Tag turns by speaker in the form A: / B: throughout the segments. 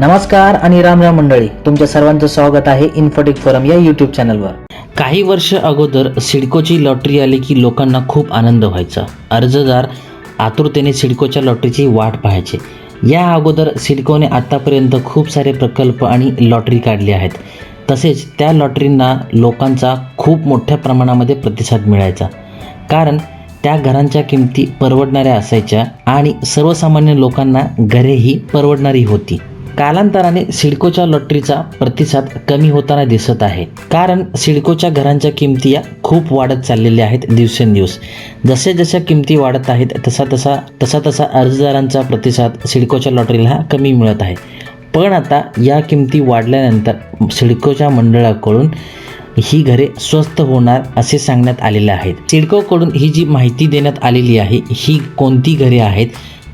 A: नमस्कार आणि राम राम मंडळी तुमच्या सर्वांचं स्वागत आहे इन्फोटेक फोरम या यूट्यूब चॅनलवर काही वर्ष अगोदर सिडकोची लॉटरी आली की लोकांना खूप आनंद व्हायचा. अर्जदार आतुरतेने सिडकोच्या लॉटरीची वाट पाहायचे. या अगोदर सिडकोने आतापर्यंत खूप सारे प्रकल्प आणि लॉटरी काढली आहेत. तसेच त्या लॉटरींना लोकांचा खूप मोठ्या प्रमाणामध्ये प्रतिसाद मिळायचा. कारण त्या घरांच्या किमती परवडणाऱ्या असायच्या आणि सर्वसामान्य लोकांना घरेही परवडणारी होती. कालांतराने सिडकोच्या लॉटरीचा प्रतिसाद कमी होताना दिसत आहे. कारण सिडकोच्या घरांच्या किमती या खूप वाढत चाललेल्या आहेत दिवसेंदिवस. जसे जशा किमती वाढत आहेत तसा तसा तसा तसा अर्जदारांचा प्रतिसाद सिडकोच्या लॉटरीला कमी मिळत आहे. पण आता या किमती वाढल्यानंतर सिडकोच्या मंडळाकडून ही घरे स्वस्त होणार असे सांगण्यात आलेले आहेत. सिडकोकडून ही जी माहिती देण्यात आलेली आहे ही कोणती घरे आहेत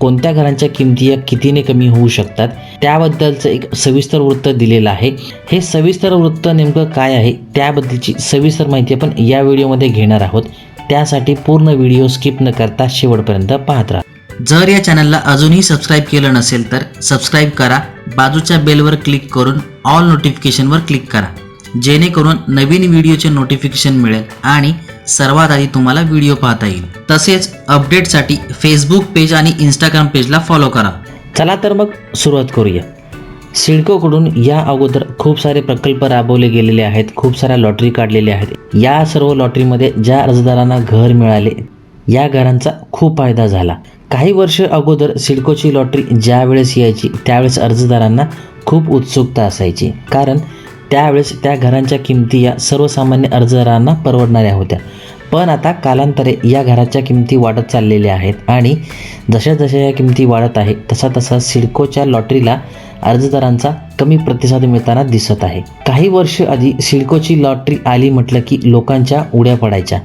A: कोणत्या घरांच्या किमती या कितीने कमी होऊ शकतात त्याबद्दलचं एक सविस्तर वृत्त दिलेलं आहे. हे सविस्तर वृत्त नेमकं काय आहे त्याबद्दलची सविस्तर माहिती आपण या व्हिडिओमध्ये घेणार आहोत. त्यासाठी पूर्ण व्हिडिओ स्किप न करता शेवटपर्यंत पाहत राहा. जर या चॅनलला अजूनही सबस्क्राईब केलं नसेल तर सबस्क्राईब करा बाजूच्या बेलवर क्लिक करून ऑल नोटिफिकेशनवर क्लिक करा. जेणेकरून नवीन व्हिडिओचे नोटिफिकेशन मिळेल आणि सर्वात आधी तुम्हाला व्हिडिओ पाहता येईल. तसेच अपडेटसाठी फेसबुक पेज आणि इंस्टाग्राम पेजला फॉलो करा. चला तर मग सुरुवात करूया. सिडकोकडून या अगोदर खूप सारे प्रकल्प राबवले गेलेले आहेत खूप साऱ्या लॉटरी काढलेल्या आहेत. या सर्व लॉटरीमध्ये ज्या अर्जदारांना घर मिळाले या घरांचा खूप फायदा झाला. काही वर्ष अगोदर सिडकोची लॉटरी ज्या वेळेस यायची त्यावेळेस अर्जदारांना खूप उत्सुकता असायची. कारण त्यावेळेस त्या घरांच्या किमती या सर्वसामान्य अर्जदारांना परवडणाऱ्या होत्या. पण आता कालांतरे या घराच्या किमती वाढत चाललेल्या आहेत आणि जशा जशा या किमती वाढत आहे तसा तसा सिडकोच्या लॉटरीला अर्जदारांचा कमी प्रतिसाद मिळताना दिसत आहे. काही वर्ष आधी सिडकोची लॉटरी आली म्हटलं की लोकांच्या उड्या पडायच्या.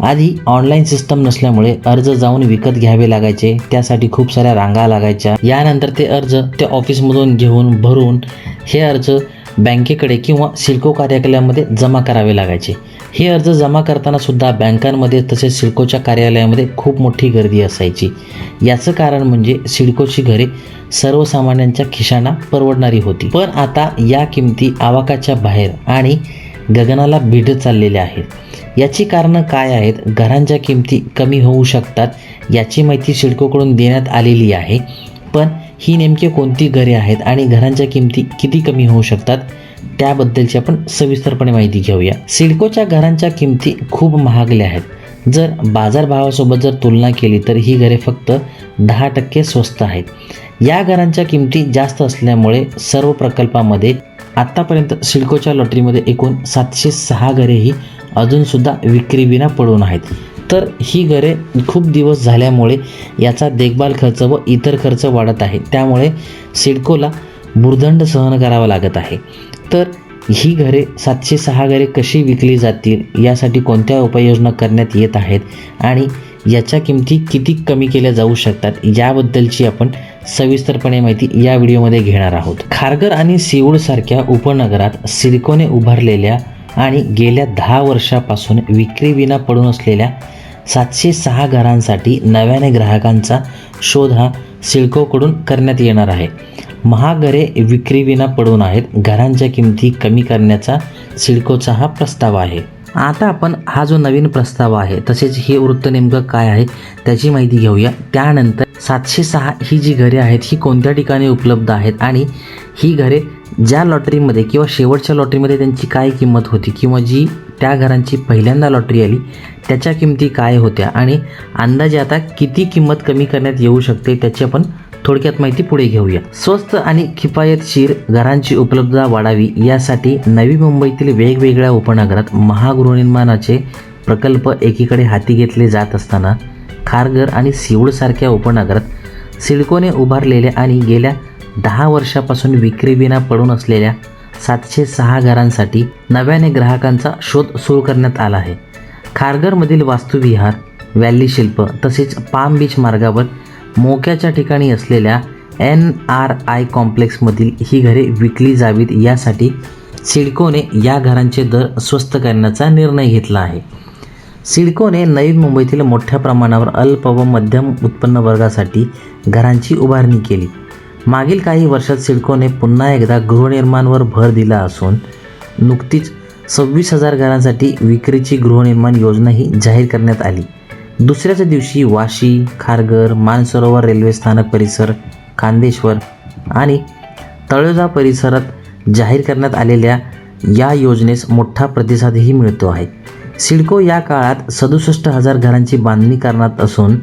A: आधी ऑनलाईन सिस्टम नसल्यामुळे अर्ज जाऊन विकत घ्यावे लागायचे त्यासाठी खूप साऱ्या रांगा लागायच्या. यानंतर ते अर्ज त्या ऑफिसमधून घेऊन भरून हे अर्ज बँकेकडे किंवा सिडको कार्यालयामध्ये जमा करावे लागायचे. हे अर्ज जमा करताना सुद्धा बँकांमध्ये तसेच सिडकोच्या कार्यालयामध्ये खूप मोठी गर्दी असायची. याचं कारण म्हणजे सिडकोची घरे सर्वसामान्यांच्या खिशांना परवडणारी होती. पण आता या किमती आवाकाच्या बाहेर आणि गगनाला भिडत चाललेल्या आहेत. याची कारणं काय आहेत? घरांच्या किमती कमी होऊ शकतात याची माहिती सिडकोकडून देण्यात आलेली आहे. पण ही नेमकी कोणती घरे आहेत आणि घरांच्या किमती किती कमी होऊ शकतात त्याबद्दलची आपण सविस्तरपणे माहिती घेऊया. सिडकोच्या घरांच्या किमती खूप महागल्या आहेत. जर बाजारभावासोबत जर तुलना केली तर ही घरे फक्त दहा टक्के स्वस्त आहेत. या घरांच्या किमती जास्त असल्यामुळे सर्व प्रकल्पामध्ये आत्तापर्यंत सिडकोच्या लॉटरीमध्ये एकूण सातशे सहा घरेही अजूनसुद्धा विक्रीविना पडून आहेत. तर ही घरे खूप दिवस झाल्यामुळे याचा देखभाल खर्च व इतर खर्च वाढत आहे. त्यामुळे सिडकोला भुर्दंड सहन करावा लागत आहे. तर ही घरे सातशे सहा घरे कशी विकली जातील? यासाठी कोणत्या उपाययोजना करण्यात येत आहेत? आणि याच्या किमती किती कमी केल्या जाऊ शकतात? याबद्दलची आपण सविस्तरपणे माहिती या व्हिडिओमध्ये घेणार आहोत. खारघर आणि सिवूडसारख्या उपनगरात सिडकोने उभारलेल्या आणि गेल्या दहा वर्षापासून विक्रीविना पडून असलेल्या सातशे सहा घरांसाठी नव्याने ग्राहकांचा शोध हा सिडकोकडून करण्यात येणार आहे. महागरे विक्रीविना पडून आहेत. घरांच्या किमती कमी करण्याचा सिडकोचा हा प्रस्ताव आहे. आता आपण हा जो नवीन प्रस्ताव आहे तसेच हे वृत्त नेमकं काय आहे त्याची माहिती घेऊया. त्यानंतर सातशे सहा ही जी घरे आहेत ही कोणत्या ठिकाणी उपलब्ध आहेत आणि ही घरे ज्या लॉटरीमध्ये किंवा शेवटच्या लॉटरीमध्ये त्यांची काय किंमत होती किंवा जी त्या घरांची पहिल्यांदा लॉटरी आली. त्याच्या किमती काय होत्या आणि अंदाजे आता किती किंमत कमी करण्यात येऊ शकते त्याची आपण थोडक्यात माहिती पुढे घेऊया. स्वस्त आणि किफायतशीर घरांची उपलब्धता वाढावी यासाठी नवी मुंबईतील वेगवेगळ्या उपनगरात महागृहनिर्माणाचे प्रकल्प एकीकडे हाती घेतले जात असताना खारघर आणि सिवूडसारख्या उपनगरात सिडकोने उभारलेल्या आणि गेल्या दहा वर्षापासून विक्रीविना पडून असलेल्या सातशे सहा घरांसाठी नव्याने ग्राहकांचा शोध सुरू करण्यात आला आहे. खारघरमधील वास्तुविहार व्हॅली शिल्प तसेच पाम बीच मार्गावर मोक्याच्या ठिकाणी असलेल्या एन आर आय कॉम्प्लेक्समधील ही घरे विकली जावीत यासाठी सिडकोने या घरांचे दर स्वस्त करण्याचा निर्णय घेतला आहे. सिडकोने नवी मुंबईतील मोठ्या प्रमाणावर अल्प व मध्यम उत्पन्न वर्गासाठी घरांची उभारणी केली. मागील काही वर्षात सिडकोने पुन्हा एकदा गृहनिर्माणवर भर दिला असून नुकतीच सव्वीस हजार घरांसाठी विक्रीची गृहनिर्माण योजनाही जाहीर करण्यात आली. दुसऱ्याच दिवशी वाशी खारघर मानसरोवर रेल्वे स्थानक परिसर खांदेश्वर आणि तळोजा परिसरात जाहीर करण्यात आलेल्या या योजनेस मोठा प्रतिसादही मिळतो आहे. सिडको या काळात सदुसष्ट हजार घरांची बांधणी करणार असून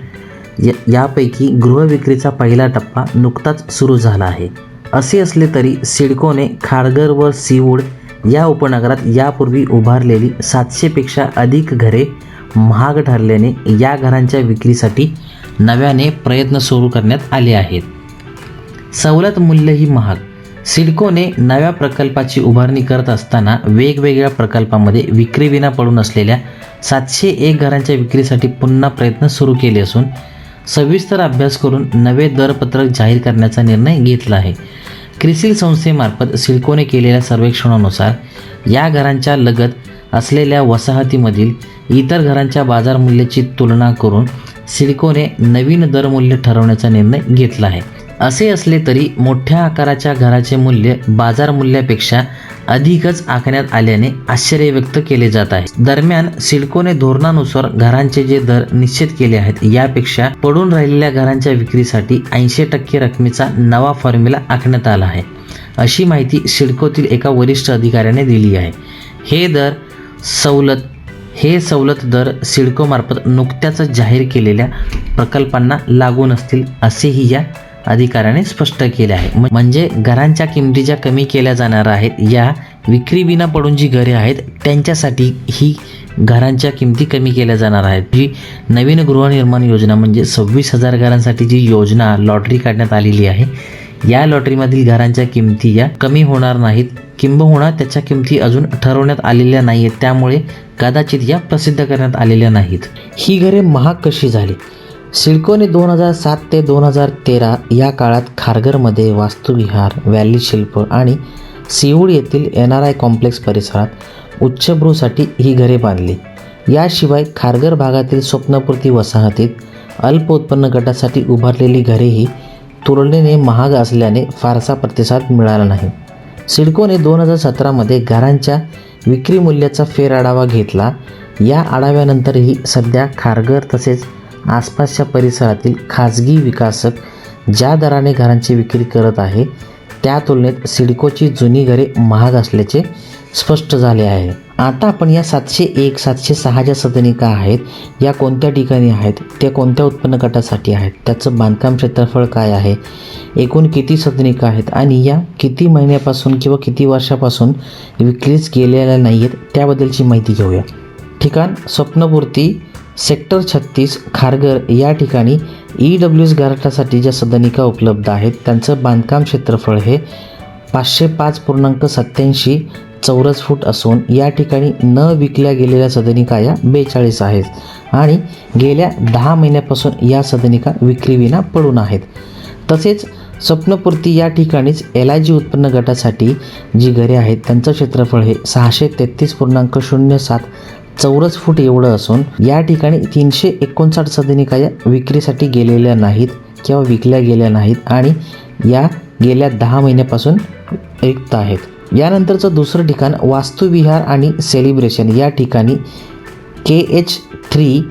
A: या यापैकी गृहविक्रीचा पहिला टप्पा नुकताच सुरू झाला आहे. असे असले तरी सिडकोने खारघर व सीवूड या उपनगरात यापूर्वी उभारलेली सातशेपेक्षा अधिक घरे महाग ठरल्याने या घरांच्या विक्रीसाठी नव्याने प्रयत्न सुरू करण्यात आले आहेत. सवलत मूल्यही महाग. सिडकोने नव्या प्रकल्पाची उभारणी करत असताना वेगवेगळ्या प्रकल्पामध्ये विक्रीविना पडून असलेल्या सातशे एक घरांच्या विक्रीसाठी पुन्हा प्रयत्न सुरू केले असून सविस्तर अभ्यास करून नवे दरपत्रक जाहीर करण्याचा निर्णय घेतला आहे. क्रिसिल संस्थेमार्फत सिल्कोने केलेल्या सर्वेक्षणानुसार या घरांच्या लगत असलेल्या वसाहतीमधील इतर घरांच्या बाजारमूल्याची तुलना करून सिल्कोने नवीन दरमूल्य ठरवण्याचा निर्णय घेतला आहे. असे असले तरी मोठ्या आकाराच्या घराचे मूल्य बाजारमूल्यापेक्षा अधिकच आखण्यात आल्याने आश्चर्य व्यक्त केले जात आहे. दरम्यान सिडकोने धोरणानुसार घरांचे जे दर निश्चित केले आहेत यापेक्षा पडून राहिलेल्या घरांच्या विक्रीसाठी ऐंशी टक्के रकमेचा नवा फॉर्म्युला आखण्यात आला आहे. अशी माहिती सिडकोतील एका वरिष्ठ अधिकाऱ्याने दिली आहे. हे दर सवलत हे सवलत दर सिडकोमार्फत नुकत्याच जाहीर केलेल्या प्रकल्पांना लागू नसतील असेही या अधिकाऱ्याने स्पष्ट केले आहे. म्हणजे घरांच्या किमती ज्या कमी केल्या जाणार आहेत या विक्रीविना पडून जी घरे आहेत त्यांच्यासाठी ही घरांच्या किमती कमी केल्या जाणार आहेत. जी नवीन गृहनिर्माण योजना म्हणजे सव्वीस हजार घरांसाठी जी योजना लॉटरी काढण्यात आलेली आहे या लॉटरीमधील घरांच्या किमती या कमी होणार नाहीत. किंबहुना त्याच्या किमती अजून ठरवण्यात आलेल्या नाही आहेत त्यामुळे कदाचित या प्रसिद्ध करण्यात आलेल्या नाहीत. ही घरे महाग कशी झाली? सिडकोने दोन हजार सात ते दोन हजार तेरा या काळात खारघरमध्ये वास्तुविहार व्हॅली शिल्प आणि सिऊड येथील एन आर आय कॉम्प्लेक्स परिसरात उच्चभ्रूसाठी ही घरे बांधली. याशिवाय खारघर भागातील स्वप्नपूर्ती वसाहतीत अल्प उत्पन्न गटासाठी उभारलेली घरेही तुलनेने महाग असल्याने फारसा प्रतिसाद मिळाला नाही. सिडकोने दोन हजार सतरामध्ये घरांच्या विक्री मूल्याचा फेरआढावा घेतला. या आढाव्यानंतरही सध्या खारघर तसेच आसपासच्या परिसरातील खाजगी विकासक ज्या दराने घरांची विक्री करत आहे त्या तुलनेत सिडकोची जुनी घरे महाग असल्याचे स्पष्ट झाले आहे. आता आपण या सातशे एक सातशे सहा ज्या सदनिका आहेत या कोणत्या ठिकाणी आहेत त्या कोणत्या उत्पन्न गटासाठी आहेत त्याचं बांधकाम क्षेत्रफळ काय आहे एकूण किती सदनिका आहेत आणि या किती महिन्यापासून किंवा किती वर्षापासून विक्रीच गेलेल्या नाही आहेत त्याबद्दलची माहिती घेऊया. ठिकाण स्वप्नपूर्ती सेक्टर छत्तीस खारघर या ठिकाणी ई डब्ल्यू एस गारठासाठी ज्या सदनिका उपलब्ध आहेत त्यांचं बांधकाम क्षेत्रफळ हे पाचशे पाच पूर्णांक सत्याऐंशी चौरस फूट असून या ठिकाणी न विकल्या गेलेल्या सदनिका या बेचाळीस आहेत आणि गेल्या दहा महिन्यापासून या सदनिका विक्रीविना पडून आहेत. तसेच स्वप्नपूर्ती या ठिकाणीच एल आय जी उत्पन्न गटासाठी जी घरे आहेत त्यांचं क्षेत्रफळ हे सहाशे तेहतीस पूर्णांक शून्य सात चौरस फूट एवढं असून या ठिकाणी तीनशे एकोणसाठ सदनिका या विक्रीसाठी गेलेल्या नाहीत किंवा विकल्या गेल्या नाहीत आणि या गेल्या दहा महिन्यापासून रिक्त आहेत. यानंतरचं दुसरं ठिकाण वास्तुविहार आणि सेलिब्रेशन या ठिकाणी के एच थ्री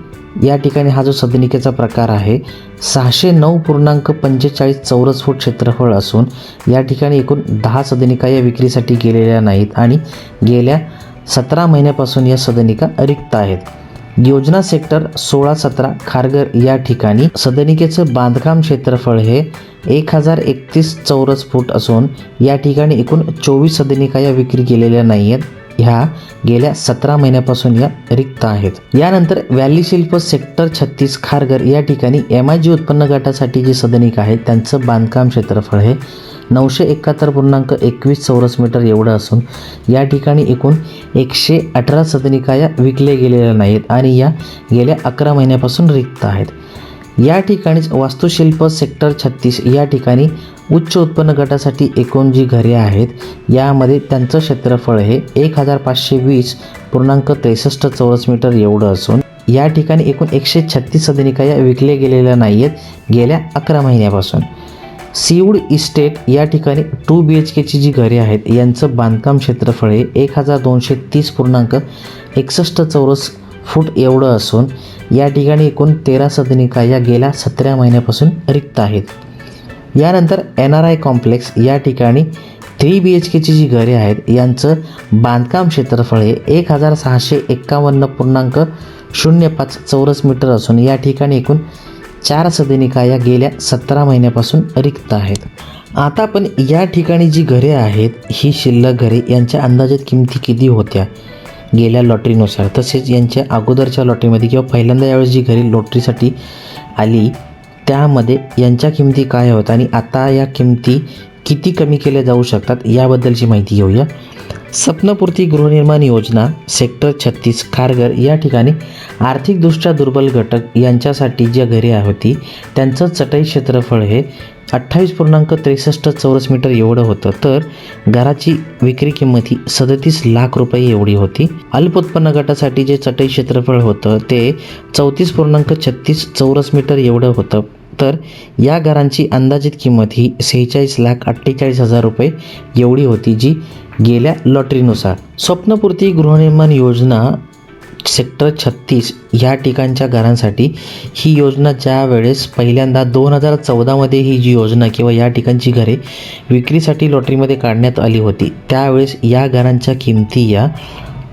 A: या ठिकाणी हा जो सदनिकेचा प्रकार आहे सहाशे नऊ पूर्णांक पंचेचाळीस चौरस फूट क्षेत्रफळ असून या ठिकाणी एकूण दहा सदनिका या विक्रीसाठी गेलेल्या नाहीत आणि गेल्या सतरा महिन्यापासून या सदनिका रिक्त आहेत. योजना सेक्टर सोळा सतरा खारघर या ठिकाणी सदनिकेचं बांधकाम क्षेत्रफळ हे एक हजार एकतीस चौरस फूट असून या ठिकाणी एकूण चोवीस सदनिका या विक्री केलेल्या नाही आहेत ह्या गेल्या सतरा महिन्यापासून या रिक्त आहेत. यानंतर व्हॅली शिल्प सेक्टर छत्तीस खारघर या ठिकाणी एम आय जी उत्पन्न गटासाठी जी सदनिका आहेत त्यांचं बांधकाम क्षेत्रफळ हे नऊशे एकाहत्तर पूर्णांक एकवीस चौरस मीटर एवढं असून या ठिकाणी एकूण एकशे अठरा सदनिकाया विकल्या गेलेल्या नाहीत आणि या गेल्या अकरा महिन्यापासून रिक्त आहेत. या ठिकाणीच वास्तुशिल्प सेक्टर छत्तीस या ठिकाणी उच्च उत्पन्न गटासाठी एकूण जी घरे आहेत यामध्ये त्यांचं क्षेत्रफळ हे एक हजार पाचशे वीस पूर्णांक त्रेसष्ट चौरस मीटर एवढं असून या ठिकाणी एकूण एकशे छत्तीस सदनिकाया विकल्या गेलेल्या नाही आहेत गेल्या अकरा महिन्यापासून. सीवूड इस्टेट या ठिकाणी टू बी एच केची जी घरे आहेत यांचं बांधकाम क्षेत्रफळ हे एक हजार दोनशे तीस पूर्णांक एकसष्ट चौरस फूट एवढं असून या ठिकाणी एकूण तेरा सदनिका या गेल्या सतरा महिन्यापासून रिक्त आहेत. यानंतर एन आर आय कॉम्प्लेक्स या ठिकाणी थ्री बी एच केची जी घरे आहेत यांचं बांधकाम क्षेत्रफळ हे एक हजार सहाशे एक्कावन्न पूर्णांक शून्य पाच चौरस मीटर असून या ठिकाणी एकूण चार सदनिका या गेल्या सतरा महिन्यापासून रिक्त आहेत. आता आपण या ठिकाणी जी घरे आहेत ही शिल्लक घरे यांच्या अंदाजात किमती किती होत्या? गेल्या लॉटरीनुसार. तसेच यांच्या अगोदरच्या लॉटरीमध्ये किंवा पहिल्यांदा यावेळेस जी घरी लॉटरीसाठी आली त्यामध्ये यांच्या किमती काय होत्या आणि आता या किमती किती कमी केल्या जाऊ शकतात याबद्दलची माहिती घेऊया. स्वप्नपूर्ती गृहनिर्माण योजना सेक्टर छत्तीस खारघर या ठिकाणी आर्थिकदृष्ट्या दुर्बल घटक यांच्यासाठी ज्या घरे होती त्यांचं चटई क्षेत्रफळ हे अठ्ठावीस पूर्णांक त्रेसष्ट चौरस मीटर एवढं होतं. तर घराची विक्री किंमत ही सदतीस लाख रुपये एवढी होती. अल्प उत्पन्न गटासाठी जे चटई क्षेत्रफळ होतं ते चौतीस पूर्णांक छत्तीस चौरस मीटर एवढं होतं. तर या घरांची अंदाजित किंमत ही सेहेचाळीस लाख अठ्ठेचाळीस हजार रुपये एवढी होती जी गेल्या लॉटरीनुसार. स्वप्नपूर्ती गृहनिर्माण योजना सेक्टर छत्तीस ह्या ठिकाणच्या घरांसाठी ही योजना ज्या वेळेस पहिल्यांदा दोन हजार चौदामध्ये ही जी योजना किंवा या ठिकाणची घरे विक्रीसाठी लॉटरीमध्ये काढण्यात आली होती त्यावेळेस या घरांच्या किमती या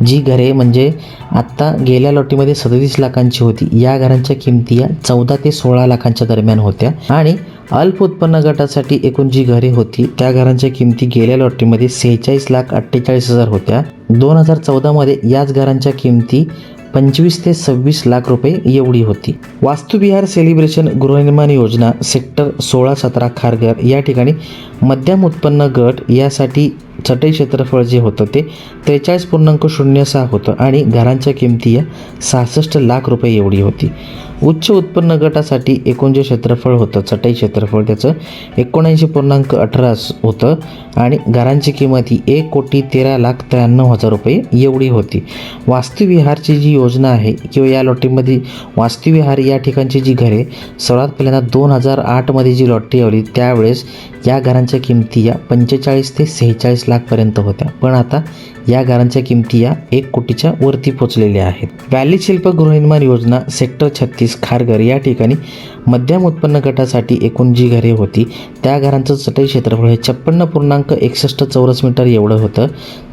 A: जी घरे म्हणजे आत्ता गेल्या लॉटीमध्ये सदतीस लाखांची होती. या घरांच्या किमती या चौदा ते सोळा लाखांच्या दरम्यान होत्या. आणि अल्प उत्पन्न गटासाठी एकूण जी घरे होती त्या घरांच्या किमती गेल्या लॉटरीमध्ये सेहेचाळीस लाख अठ्ठेचाळीस हजार होत्या. दोन हजार चौदामध्ये याच घरांच्या किमती पंचवीस ते सव्वीस लाख रुपये एवढी होती. वास्तुविहार सेलिब्रेशन गृहनिर्माण योजना सेक्टर सोळा सतरा खारघर या ठिकाणी मध्यम उत्पन्न गट यासाठी चटई क्षेत्रफळ जे होतं ते त्रेचाळीस पूर्णांक शून्य सहा होतं आणि घरांच्या किमती या सहासष्ट लाख रुपये एवढी होती. उच्च उत्पन्न गटासाठी एकूण जे क्षेत्रफळ होतं चटई क्षेत्रफळ त्याचं एकोणऐंशी पूर्णांक अठरा होतं आणि घरांची किंमत ही एक कोटी तेरा लाख त्र्याण्णव हजार रुपये एवढी होती. वास्तुविहारची जी योजना आहे किंवा या लॉटरीमध्ये वास्तुविहार या ठिकाणची जी घरे सर्वात पहिल्यांदा दोन हजार आठमध्ये जी लॉटरी आली त्यावेळेस या घरांच्या किमती या पंचेचाळीस ते सेहेचाळीस लाख लाखपर्यंत होत्या. पण आता या घरांच्या किमती या एक कोटीच्या वरती पोचलेल्या आहेत. व्हॅली शिल्प गृहनिर्माण योजना सेक्टर छत्तीस खारघर या ठिकाणी मध्यम उत्पन्न गटासाठी एकूण जी घरे होती त्या घरांचं चटई क्षेत्रफळ हे छप्पन्न पूर्णांक एकसष्ट चौरस मीटर एवढं होतं.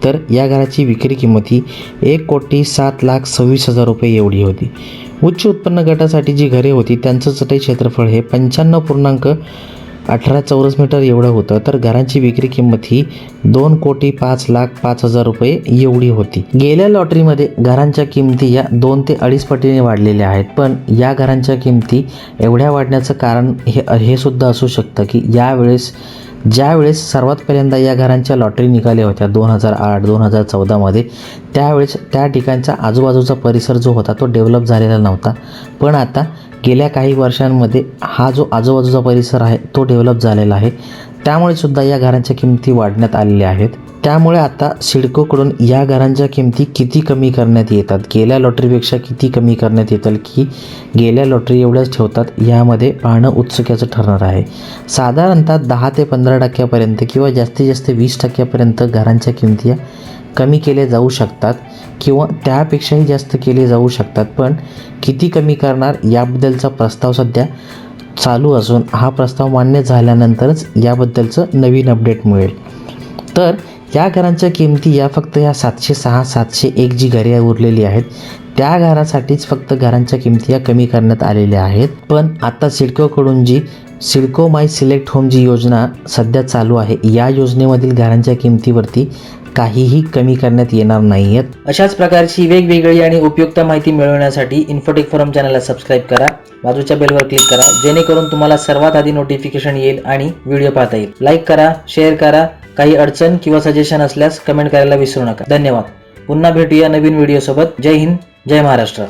A: तर या घराची विक्री किंमत ही एक कोटी सात लाख सव्वीस हजार रुपये एवढी होती. उच्च उत्पन्न गटासाठी जी घरे होती त्यांचं चटई क्षेत्रफळ हे पंच्याण्णव पूर्णांक अठरा चौरस मीटर एवढं होतं तर घरांची विक्री किंमत ही दोन कोटी पाच लाख पाच हजार रुपये एवढी होती. गेल्या लॉटरीमध्ये घरांच्या किमती या दोन ते अडीच पटीने वाढलेल्या आहेत पण या घरांच्या किमती एवढ्या वाढण्याचं कारण हे हे सुद्धा असू शकतं की यावेळेस ज्यावेळेस सर्वात पहिल्यांदा या घरांच्या लॉटरी निघाल्या होत्या दोन हजार आठ दोन हजार चौदामध्ये त्यावेळेस त्या ठिकाणचा आजूबाजूचा परिसर जो होता तो डेव्हलप झालेला नव्हता. पण आता गेल्या काही वर्षांमध्ये हा जो आजूबाजूचा परिसर आहे तो डेव्हलप झालेला आहे. त्यामुळे सुद्धा या घरांच्या किमती वाढण्यात आलेल्या आहेत. त्यामुळे आता सिडकोकडून या घरांच्या किमती किती कमी करण्यात येतात? गेल्या लॉटरीपेक्षा किती कमी करण्यात येतात की गेल्या लॉटरी एवढ्याच ठेवतात? यामध्ये पाहणं उत्सुक्याचं ठरणार आहे. साधारणतः दहा ते पंधरा टक्क्यापर्यंत किंवा जास्तीत जास्त वीस टक्क्यापर्यंत घरांच्या किमती कमी केले जाऊ शकतात किंवा त्यापेक्षाही जास्त केले जाऊ शकतात. पण किती कमी करणार याबद्दलचा प्रस्ताव सध्या चालू असून हा प्रस्ताव मान्य झाल्यानंतरच याबद्दलचं नवीन अपडेट मिळेल. तर या घरांच्या किमती या फक्त या सातशे सहा सातशे एक जी घरे उरलेली आहेत. त्या घरासाठीच फक्त घरांच्या किमती या कमी करण्यात आलेल्या आहेत. पण आता सिडकोकडून जी सिडको माय सिलेक्ट होम जी योजना सध्या चालू आहे या योजनेमधील घरांच्या किमतीवरती काहीही कमी करण्यात येणार नाहीयेत. अशाच प्रकारची वेगवेगळी आणि उपयुक्त माहिती मिळवण्यासाठी इन्फोटेक फोरम चॅनलला सबस्क्राईब करा. बाजूच्या बेलवर क्लिक करा. जेणेकरून तुम्हाला सर्वात आधी नोटिफिकेशन येईल आणि व्हिडिओ पाहता येईल. लाईक करा शेअर करा. काही अडचण किंवा सजेशन असल्यास कमेंट करायला विसरू नका. धन्यवाद. पुन्हा भेटूया नवीन व्हिडिओसोबत जय हिंद जय महाराष्ट्र.